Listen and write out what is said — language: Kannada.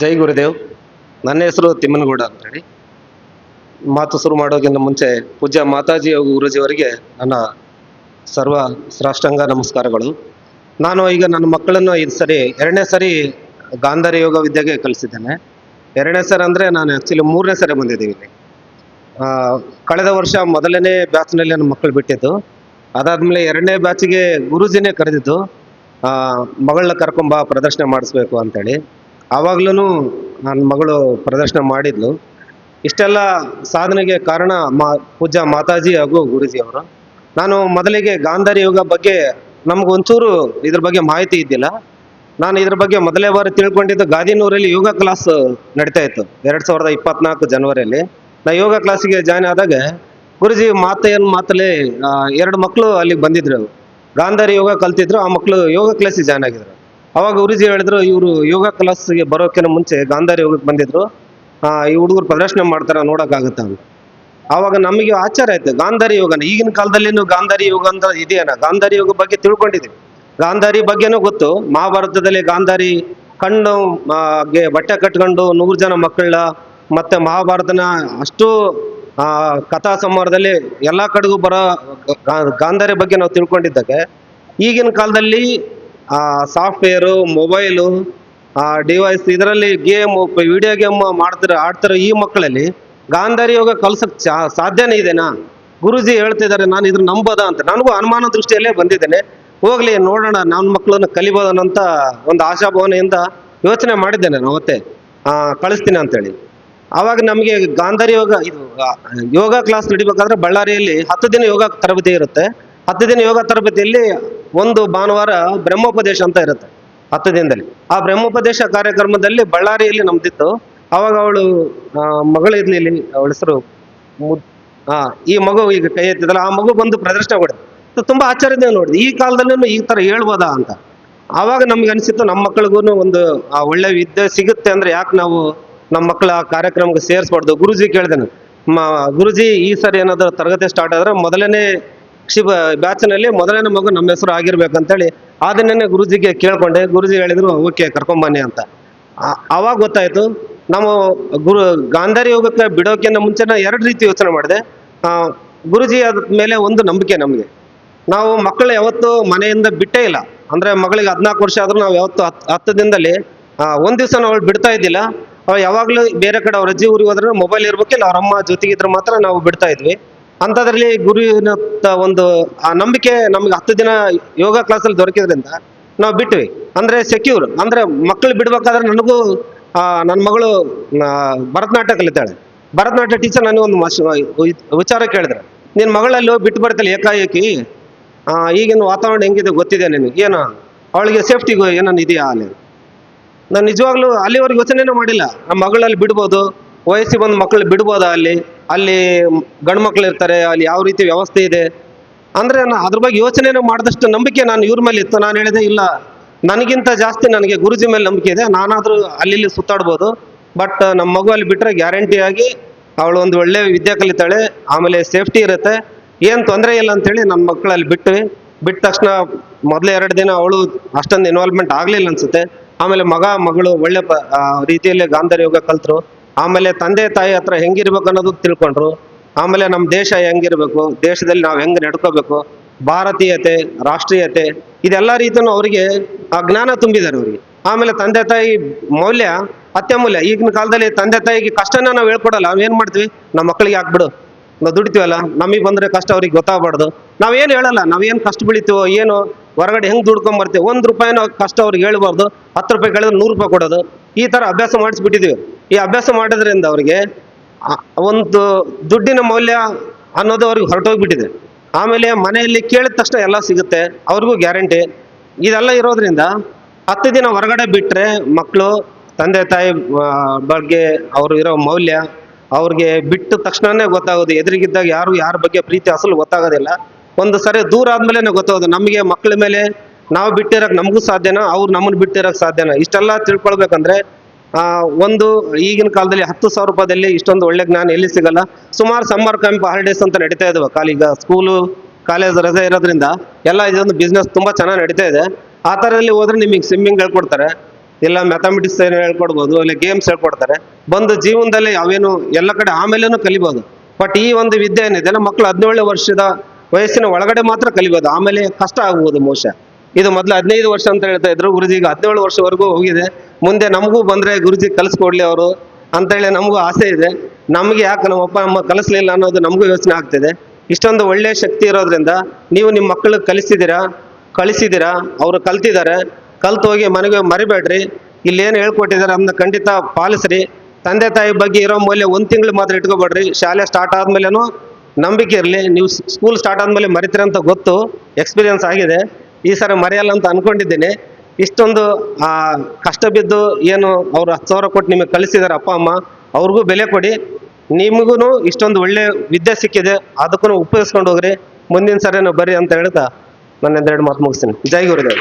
ಜೈ ಗುರುದೇವ್. ನನ್ನ ಹೆಸರು ತಿಮ್ಮನಗೌಡ ಅಂತ ಹೇಳಿ ಮಾತು ಶುರು ಮಾಡೋಕ್ಕಿಂತ ಮುಂಚೆ ಪೂಜ್ಯ ಮಾತಾಜಿ ಹಾಗೂ ಗುರುಜಿಯವರಿಗೆ ನನ್ನ ಸರ್ವ ಸಾಷ್ಟಾಂಗ ನಮಸ್ಕಾರಗಳು. ನಾನು ಈಗ ನನ್ನ ಮಕ್ಕಳನ್ನು ಇದು ಸರಿ ಎರಡನೇ ಸರಿ ಗಾಂಧಾರಿ ಯೋಗ ವಿದ್ಯೆಗೆ ಕಲಿಸಿದ್ದೇನೆ. ಎರಡನೇ ಸರಿ ಅಂದರೆ ನಾನು ಆ್ಯಕ್ಚುಲಿ ಮೂರನೇ ಸರಿ ಬಂದಿದ್ದೀವಿ ಇಲ್ಲಿ. ಕಳೆದ ವರ್ಷ ಮೊದಲನೇ ಬ್ಯಾಚ್ನಲ್ಲಿ ನನ್ನ ಮಕ್ಕಳು ಬಿಟ್ಟಿದ್ದು. ಅದಾದಮೇಲೆ ಎರಡನೇ ಬ್ಯಾಚಿಗೆ ಗುರುಜಿನೇ ಕರೆದಿದ್ದು ಮಗಳನ್ನ ಕರ್ಕೊಂಬ ಪ್ರದರ್ಶನ ಮಾಡಿಸ್ಬೇಕು ಅಂತೇಳಿ. ಆವಾಗ್ಲೂ ನನ್ನ ಮಗಳು ಪ್ರದರ್ಶನ ಮಾಡಿದ್ಲು. ಇಷ್ಟೆಲ್ಲ ಸಾಧನೆಗೆ ಕಾರಣ ಮಾ, ಪೂಜ್ಯ ಮಾತಾಜಿ ಹಾಗೂ ಗುರುಜಿ ಅವರು. ನಾನು ಮೊದಲಿಗೆ ಗಾಂಧಾರಿ ಯೋಗ ಬಗ್ಗೆ ನಮ್ಗೆ ಒಂಚೂರು ಇದ್ರ ಬಗ್ಗೆ ಮಾಹಿತಿ ಇದ್ದಿಲ್ಲ. ನಾನು ಇದ್ರ ಬಗ್ಗೆ ಮೊದಲೇ ಬಾರಿ ತಿಳ್ಕೊಂಡಿದ್ದು ಗಾದಿನೂರಲ್ಲಿ ಯೋಗ ಕ್ಲಾಸ್ ನಡೀತಾ ಇತ್ತು. ಎರಡು ಸಾವಿರದ ಇಪ್ಪತ್ನಾಲ್ಕು ಜನವರಿಯಲ್ಲಿ. ನಾ ಯೋಗ ಕ್ಲಾಸಿಗೆ ಜಾಯ್ನ್ ಆದಾಗ ಗುರುಜಿ ಮಾತೆಯನ್ನು ಮಾತಲ್ಲಿ ಎರಡು ಮಕ್ಕಳು ಅಲ್ಲಿಗೆ ಬಂದಿದ್ರು. ಗಾಂಧಾರಿ ಯೋಗ ಕಲ್ತಿದ್ರು, ಆ ಮಕ್ಕಳು ಯೋಗ ಕ್ಲಾಸಿಗೆ ಜಾಯ್ನ್ ಆಗಿದ್ರು. ಅವಾಗ ಗುರುಜಿ ಹೇಳಿದ್ರು, ಇವರು ಯೋಗ ಕ್ಲಾಸ್ಗೆ ಬರೋಕ್ಕಿಂತ ಮುಂಚೆ ಗಾಂಧಾರಿ ಯೋಗಕ್ಕೆ ಬಂದಿದ್ರು. ಈ ಹುಡುಗರು ಪ್ರದರ್ಶನ ಮಾಡ್ತಾರ, ನೋಡೋಕ್ಕಾಗತ್ತಾ ಅಂತ. ಆವಾಗ ನಮಗೆ ಆಚಾರ ಆಯ್ತು, ಗಾಂಧಾರಿ ಯೋಗನ. ಈಗಿನ ಕಾಲದಲ್ಲಿನೂ ಗಾಂಧಾರಿ ಯೋಗ ಅಂತ ಇದೆಯಾ ಗಾಂಧಾರಿ ಯೋಗ ಬಗ್ಗೆ ತಿಳ್ಕೊಂಡಿದ್ದೀವಿ ಗಾಂಧಾರಿ ಬಗ್ಗೆನೂ ಗೊತ್ತು. ಮಹಾಭಾರತದಲ್ಲಿ ಗಾಂಧಾರಿ ಕಣ್ಣು ಬಟ್ಟೆ ಕಟ್ಕೊಂಡು ನೂರು ಜನ ಮಕ್ಕಳ ಮತ್ತೆ ಮಹಾಭಾರತನ ಅಷ್ಟು ಕಥಾ ಸಂಹಾರದಲ್ಲಿ ಎಲ್ಲ ಕಡೆಗೂ ಬರೋ ಗಾಂಧಾರಿ ಬಗ್ಗೆ ನಾವು ತಿಳ್ಕೊಂಡಿದ್ದಕ್ಕೆ. ಈಗಿನ ಕಾಲದಲ್ಲಿ ಸಾಫ್ಟ್ವೇರು ಮೊಬೈಲು ಡಿವೈಸ್ ಇದರಲ್ಲಿ ಗೇಮ್ ವಿಡಿಯೋ ಗೇಮ್ ಮಾಡ್ತಿರೋ ಆಡ್ತಿರೋ ಈ ಮಕ್ಕಳಲ್ಲಿ ಗಾಂಧಾರಿ ಯೋಗ ಕಲ್ಸಕ್ ಚಾ- ಸಾಧ್ಯನೇ ಇದೆನಾ? ಗುರುಜಿ ಹೇಳ್ತಿದ್ದಾರೆ ನಾನು ಇದ್ರ ನಂಬೋದ ಅಂತ. ನನಗೂ ಅನುಮಾನ ದೃಷ್ಟಿಯಲ್ಲೇ ಬಂದಿದ್ದೇನೆ. ಹೋಗ್ಲಿ ನೋಡೋಣ ನನ್ನ ಮಕ್ಕಳನ್ನ ಕಲಿಬೋದನ್ನಂತ ಒಂದು ಆಶಾಭಾವನೆಯಿಂದ ಯೋಚನೆ ಮಾಡಿದ್ದೇನೆ ನಾನು ಅವತ್ತೆ. ಆ, ಕಳಿಸ್ತೀನಿ ಅಂತೇಳಿ. ಆವಾಗ ನಮಗೆ ಗಾಂಧಾರಿ ಯೋಗ ಇದು ಯೋಗ ಕ್ಲಾಸ್ ನಡಿಬೇಕಾದ್ರೆ ಬಳ್ಳಾರಿಯಲ್ಲಿ ಹತ್ತು ದಿನ ಯೋಗ ತರಬೇತಿ ಇರುತ್ತೆ. ಹತ್ತು ದಿನ ಯೋಗ ತರಬೇತಿಯಲ್ಲಿ ಒಂದು ಭಾನುವಾರ ಬ್ರಹ್ಮೋಪದೇಶ ಅಂತ ಇರುತ್ತೆ ಹತ್ತು ದಿನದಲ್ಲಿ. ಆ ಬ್ರಹ್ಮೋಪದೇಶ ಕಾರ್ಯಕ್ರಮದಲ್ಲಿ ಬಳ್ಳಾರಿಯಲ್ಲಿ ನಮ್ದಿತ್ತು. ಅವಾಗ ಅವಳು ಮಗಳು ಇರ್ಲಿ ಇಲ್ಲಿ ಅವಳ ಹೆಸರು ಆ, ಈ ಮಗು ಈಗ ಕೈ ಎತ್ತಿದಲ್ಲ, ಆ ಮಗು ಬಂದು ಪ್ರದರ್ಶನ ಕೊಡುತ್ತೆ ತುಂಬಾ ಆಶ್ಚರ್ಯದಿಂದ ನೋಡಿದೆ. ಈ ಕಾಲದಲ್ಲೂ ಈ ತರ ಹೇಳ್ಬೋದಾ ಅಂತ. ಆವಾಗ ನಮ್ಗೆ ಅನಿಸಿತ್ತು, ನಮ್ಮ ಮಕ್ಕಳಿಗೂ ಒಂದು, ಆ, ಒಳ್ಳೆ ವಿದ್ಯೆ ಸಿಗುತ್ತೆ ಅಂದ್ರೆ ಯಾಕೆ ನಾವು ನಮ್ಮ ಮಕ್ಕಳ ಆ ಕಾರ್ಯಕ್ರಮಕ್ಕೆ ಸೇರಿಸ್ಬಾರ್ದು? ಗುರುಜಿ ಕೇಳಿದೆನು ಗುರುಜಿ ಈ ಸರಿ ಏನಾದ್ರು ತರಗತಿ ಸ್ಟಾರ್ಟ್ ಆದ್ರೆ ಮೊದಲನೇ ಶಿವ ಬ್ಯಾಚ್ನಲ್ಲಿ ಮೊದಲನೇ ಮಗು ನಮ್ಮ ಹೆಸರು ಆಗಿರ್ಬೇಕಂತೇಳಿ ಆ ದಿನನೇ ಗುರುಜಿಗೆ ಕೇಳ್ಕೊಂಡೆ. ಗುರುಜಿ ಹೇಳಿದ್ರು, ಓಕೆ ಕರ್ಕೊಂಬನ್ನಿ ಅಂತ. ಅವಾಗ ಗೊತ್ತಾಯ್ತು ನಾವು ಗುರು ಗಾಂಧಾರಿ ಯೋಗಕ್ಕೆ ಬಿಡೋಕ್ಕಿಂತ ಮುಂಚೆನ ಎರಡು ರೀತಿ ಯೋಚನೆ ಮಾಡಿದೆ. ಗುರುಜಿ ಅದ ಮೇಲೆ ಒಂದು ನಂಬಿಕೆ ನಮಗೆ. ನಾವು ಮಕ್ಕಳು ಯಾವತ್ತು ಮನೆಯಿಂದ ಬಿಟ್ಟೇ ಇಲ್ಲ. ಅಂದ್ರೆ ಮಗಳಿಗೆ ಹದಿನಾಲ್ಕು ವರ್ಷ ಆದ್ರೂ ನಾವು ಯಾವತ್ತು ಹತ್, ಹತ್ತು ದಿನದಲ್ಲಿ ಒಂದು ದಿವಸ ಅವಳು ಬಿಡ್ತಾ ಇದ್ದಿಲ್ಲ. ಯಾವಾಗ್ಲೂ ಬೇರೆ ಕಡೆ ಅವ್ರ ಅಜ್ಜಿ ಊರಿಗೆ ಹೋದ್ರೆ ಮೊಬೈಲ್ ಇರ್ಬೇಕಿಲ್ಲ, ಅವ್ರ ಅಮ್ಮ ಜೊತೆಗಿದ್ರೆ ಮಾತ್ರ ನಾವು ಬಿಡ್ತಾ ಇದ್ವಿ. ಅಂಥದ್ರಲ್ಲಿ ಗುರುವಿನ ಒಂದು, ಆ ನಂಬಿಕೆ ನಮ್ಗೆ ಹತ್ತು ದಿನ ಯೋಗ ಕ್ಲಾಸಲ್ಲಿ ದೊರಕಿದ್ರಿಂದ ನಾವು ಬಿಟ್ವಿ. ಅಂದ್ರೆ ಸೆಕ್ಯೂರ್ ಅಂದ್ರೆ ಮಕ್ಕಳು ಬಿಡ್ಬೇಕಾದ್ರೆ ನನಗೂ ನನ್ನ ಮಗಳು ಭರತನಾಟ್ಯ ಕಲಿತಾಳೆ ಭರತನಾಟ್ಯ ಟೀಚರ್ ನನಗೆ ಒಂದು ವಿಚಾರ ಕೇಳಿದ್ರೆ. ನಿನ್ನ ಮಗಳಲ್ಲಿ ಬಿಟ್ಟು ಬರ್ತಾಳೆ ಏಕಾಏಕಿ? ಈಗಿನ ವಾತಾವರಣ ಹೆಂಗಿದೆ ಗೊತ್ತಿದೆ ನಿನಗೆ? ಏನು, ಅವಳಿಗೆ ಸೇಫ್ಟಿಗೂ ಏನೋ ಇದೆಯಾ ಅಲ್ಲಿ? ನಾನು ನಿಜವಾಗ್ಲೂ ಅಲ್ಲಿವರೆಗೆ ಯೋಚನೆನೇ ಮಾಡಿಲ್ಲ. ನಮ್ಮ ಮಗಳಲ್ಲಿ ಬಿಡ್ಬೋದು, ವಯಸ್ಸಿಗೆ ಬಂದು ಮಕ್ಕಳು ಬಿಡ್ಬೋದಾ ಅಲ್ಲಿ? ಅಲ್ಲಿ ಗಂಡು ಇರ್ತಾರೆ, ಅಲ್ಲಿ ಯಾವ ರೀತಿ ವ್ಯವಸ್ಥೆ ಇದೆ? ಅಂದ್ರೆ ನಾನು ಅದ್ರ ಬಗ್ಗೆ ಯೋಚನೆ ಮಾಡಿದಷ್ಟು ನಂಬಿಕೆ ನಾನು ಇವ್ರ ಮೇಲೆ ಇತ್ತು. ನಾನು ಹೇಳಿದೆ, ಇಲ್ಲ, ನನಗಿಂತ ಜಾಸ್ತಿ ನನಗೆ ಗುರುಜಿ ಮೇಲೆ ನಂಬಿಕೆ ಇದೆ. ನಾನಾದರೂ ಅಲ್ಲಿ ಸುತ್ತಾಡ್ಬೋದು. ಬಟ್ ನಮ್ಮ ಮಗು ಅಲ್ಲಿ ಬಿಟ್ಟರೆ ಗ್ಯಾರಂಟಿಯಾಗಿ ಅವಳು ಒಂದು ಒಳ್ಳೆ ವಿದ್ಯೆ ಕಲಿತಾಳೆ. ಆಮೇಲೆ ಸೇಫ್ಟಿ ಇರುತ್ತೆ. ಏನು ತೊಂದರೆ ಇಲ್ಲ ಅಂತೇಳಿ ನನ್ನ ಮಕ್ಕಳಲ್ಲಿ ಬಿಟ್ವಿ ಬಿಟ್ಟ ತಕ್ಷಣ ಮೊದಲ ಎರಡು ದಿನ ಅವಳು ಅಷ್ಟೊಂದು ಇನ್ವಾಲ್ವ್ಮೆಂಟ್ ಆಗಲಿಲ್ಲ ಅನ್ಸುತ್ತೆ. ಆಮೇಲೆ ಮಗ, ಮಗಳು ಒಳ್ಳೆ ರೀತಿಯಲ್ಲಿ ಗಾಂಧಾರಿ ಯೋಗ ಕಲ್ತರು. ಆಮೇಲೆ ತಂದೆ ತಾಯಿ ಹತ್ರ ಹೆಂಗಿರ್ಬೇಕು ಅನ್ನೋದು ತಿಳ್ಕೊಂಡ್ರು. ಆಮೇಲೆ ನಮ್ಮ ದೇಶ ಹೆಂಗಿರ್ಬೇಕು, ದೇಶದಲ್ಲಿ ನಾವು ಹೆಂಗೆ ನಡ್ಕೋಬೇಕು, ಭಾರತೀಯತೆ, ರಾಷ್ಟ್ರೀಯತೆ, ಇದೆಲ್ಲ ರೀತಿಯೂ ಅವರಿಗೆ ಆ ಜ್ಞಾನ ತುಂಬಿದ್ದಾರೆ ಅವರಿಗೆ. ಆಮೇಲೆ ತಂದೆ ತಾಯಿ ಮೌಲ್ಯ ಅತ್ಯಮೂಲ್ಯ. ಈಗಿನ ಕಾಲದಲ್ಲಿ ತಂದೆ ತಾಯಿಗೆ ಕಷ್ಟನ ನಾವು ಹೇಳ್ಕೊಡಲ್ಲ ನಾವೇನ್ ಮಾಡ್ತೀವಿ? ನಮ್ಮ ಮಕ್ಕಳಿಗೆ ಹಾಕ್ಬಿಡು. ನಾವು ದುಡಿತೀವಲ್ಲ, ನಮಗೆ ಬಂದ್ರೆ ಕಷ್ಟ ಅವ್ರಿಗೆ ಗೊತ್ತಾಗಬಾರ್ದು. ನಾವೇನು ಹೇಳಲ್ಲ ನಾವೇನು ಕಷ್ಟ ಬೀಳಿತೀವೋ, ಏನು, ಹೊರಗಡೆ ಹೆಂಗೆ ದುಡ್ಕೊಂಬರ್ತೀವಿ ಒಂದು ರೂಪಾಯಿನ ಕಷ್ಟ ಅವ್ರಿಗೆ ಹೇಳ್ಬಾರ್ದು. ಹತ್ತು ರೂಪಾಯಿ ಕೇಳಿದ್ರೆ ನೂರು ರೂಪಾಯಿ ಕೊಡೋದು. ಈ ಥರ ಅಭ್ಯಾಸ ಮಾಡಿಸ್ಬಿಟ್ಟಿದೀವಿ. ಈ ಅಭ್ಯಾಸ ಮಾಡೋದ್ರಿಂದ ಅವರಿಗೆ ಒಂದು ದುಡ್ಡಿನ ಮೌಲ್ಯ ಅನ್ನೋದು ಅವ್ರಿಗೆ ಹೊರಟೋಗ್ಬಿಟ್ಟಿದೆ. ಆಮೇಲೆ ಮನೆಯಲ್ಲಿ ಕೇಳಿದ ತಕ್ಷಣ ಎಲ್ಲ ಸಿಗುತ್ತೆ, ಅವ್ರಿಗೂ ಗ್ಯಾರಂಟಿ. ಇದೆಲ್ಲ ಇರೋದ್ರಿಂದ ಹತ್ತು ದಿನ ಹೊರಗಡೆ ಬಿಟ್ಟರೆ ಮಕ್ಕಳು, ತಂದೆ, ತಾಯಿ ಬಗ್ಗೆ ಅವರು ಇರೋ ಮೌಲ್ಯ ಅವ್ರಿಗೆ ಬಿಟ್ಟ ತಕ್ಷಣನೇ ಗೊತ್ತಾಗೋದು. ಎದುರಿಗಿದ್ದಾಗ ಯಾರು, ಯಾರ ಬಗ್ಗೆ ಪ್ರೀತಿ ಅಸಲು ಗೊತ್ತಾಗೋದಿಲ್ಲ. ಒಂದು ಸರಿ ದೂರ ಆದ್ಮೇಲೆ ಗೊತ್ತಾಗೋದು, ನಮಗೆ ಮಕ್ಕಳ ಮೇಲೆ ನಾವು ಬಿಟ್ಟಿರೋಕೆ ನಮಗೂ ಸಾಧ್ಯನಾ, ಅವ್ರು ನಮ್ಮನ್ನು ಬಿಟ್ಟಿರೋಕೆ ಸಾಧ್ಯನಾ? ಇಷ್ಟೆಲ್ಲ ತಿಳ್ಕೊಳ್ಬೇಕಂದ್ರೆ ಒಂದು ಈಗಿನ ಕಾಲದಲ್ಲಿ ಹತ್ತು ಸಾವಿರ ರೂಪಾಯಿದಲ್ಲಿ ಇಷ್ಟೊಂದು ಒಳ್ಳೆ ಜ್ಞಾನ ಎಲ್ಲಿ ಸಿಗಲ್ಲ. ಸುಮಾರು ಸಮ್ಮರ್ ಕ್ಯಾಂಪ್ ಹಾಲಿಡೇಸ್ ಅಂತ ನಡೀತಾ ಇದಾವೆ. ಕಾಲ ಈಗ ಸ್ಕೂಲು ಕಾಲೇಜ್ ರಜೆ ಇರೋದ್ರಿಂದ ಎಲ್ಲ ಇದೊಂದು ಬಿಸ್ನೆಸ್ ತುಂಬಾ ಚೆನ್ನಾಗಿ ನಡೀತಾ ಇದೆ. ಆ ಥರದಲ್ಲಿ ಹೋದ್ರೆ ನಿಮಗೆ ಸ್ವಿಮ್ಮಿಂಗ್ ಹೇಳ್ಕೊಡ್ತಾರೆ. ಇಲ್ಲ ಮ್ಯಾಥಮೆಟಿಕ್ಸ್ ಹೇಳ್ಕೊಡ್ಬೋದು, ಇಲ್ಲ ಗೇಮ್ಸ್ ಹೇಳ್ಕೊಡ್ತಾರೆ. ಬಂದು ಜೀವನದಲ್ಲಿ ಅವೇನು ಎಲ್ಲ ಕಡೆ ಆಮೇಲೇನು ಕಲಿಬೋದು. ಬಟ್ ಈ ಒಂದು ವಿದ್ಯೆ ಏನಿದೆ ಮಕ್ಕಳು ಹದಿನೇಳು ವರ್ಷದ ವಯಸ್ಸಿನ ಒಳಗಡೆ ಮಾತ್ರ ಕಲಿಬೋದು. ಆಮೇಲೆ ಕಷ್ಟ ಆಗ್ಬೋದು ಮೋಶ. ಇದು ಮೊದಲು ಹದಿನೈದು ವರ್ಷ ಅಂತ ಹೇಳ್ತಾ ಇದ್ರು ಗುರುಜಿ ಈಗ ಹದಿನೇಳು ವರ್ಷವರೆಗೂ ಹೋಗಿದೆ. ಮುಂದೆ ನಮಗೂ ಬಂದರೆ ಗುರುಜಿ ಕಲಿಸ್ಕೊಡ್ಲಿ ಅವರು ಅಂತೇಳಿ ನಮಗೂ ಆಸೆ ಇದೆ. ನಮಗೆ ಯಾಕೆ ನಮ್ಮ ಅಪ್ಪ ಅಮ್ಮ ಕಲಿಸ್ಲಿಲ್ಲ ಅನ್ನೋದು ನಮಗೂ ಯೋಚನೆ ಆಗ್ತಿದೆ. ಇಷ್ಟೊಂದು ಒಳ್ಳೆಯ ಶಕ್ತಿ ಇರೋದ್ರಿಂದ ನೀವು ನಿಮ್ಮ ಮಕ್ಕಳಿಗೆ ಕಲಿಸಿದ್ದೀರಾ? ಕಳಿಸಿದ್ದೀರಾ ಅವರು ಕಲ್ತಿದ್ದಾರೆ. ಕಲ್ತು ಹೋಗಿ ಮನೆಗೆ ಮರಿಬೇಡ್ರಿ. ಇಲ್ಲಿ ಏನು ಹೇಳ್ಕೊಟ್ಟಿದ್ದಾರೆ ಅದನ್ನ ಖಂಡಿತ ಪಾಲಿಸ್ರಿ. ತಂದೆ ತಾಯಿ ಬಗ್ಗೆ ಇರೋ ಮೌಲ್ಯ ಒಂದು ತಿಂಗಳು ಮಾತ್ರ ಇಟ್ಕೋಬೇಡ್ರಿ. ಶಾಲೆ ಸ್ಟಾರ್ಟ್ ಆದ್ಮೇಲೆನೂ ನಂಬಿಕೆ ಇರಲಿ. ನೀವು ಸ್ಕೂಲ್ ಸ್ಟಾರ್ಟ್ ಆದಮೇಲೆ ಮರಿತೀರಂತ ಗೊತ್ತು. ಎಕ್ಸ್ಪೀರಿಯನ್ಸ್ ಆಗಿದೆ. ಈ ಸರಿ ಮರೆಯಲ್ಲ ಅಂತ ಅನ್ಕೊಂಡಿದ್ದೀನಿ. ಇಷ್ಟೊಂದು ಆ, ಕಷ್ಟ ಬಿದ್ದು ಏನು ಅವ್ರು ಹತ್ತು ಸಾವಿರ ಕೊಟ್ಟು ನಿಮಗೆ ಕಳಿಸಿದಾರೆ ಅಪ್ಪ ಅಮ್ಮ ಅವ್ರಿಗೂ ಬೆಲೆ ಕೊಡಿ. ನಿಮಗೂ ಇಷ್ಟೊಂದು ಒಳ್ಳೆ ವಿದ್ಯೆ ಸಿಕ್ಕಿದೆ ಅದಕ್ಕೂ ಉಪಯೋಗಿಸ್ಕೊಂಡು ಹೋಗ್ರಿ. ಮುಂದಿನ ಸರಿನೂ ಬರ್ರಿ ಅಂತ ಹೇಳ್ತಾ ನನ್ನ ಎರಡು ಮಾತು ಮುಗಿಸ್ತೀನಿ. ಜೈ ಗುರುದೇವ್.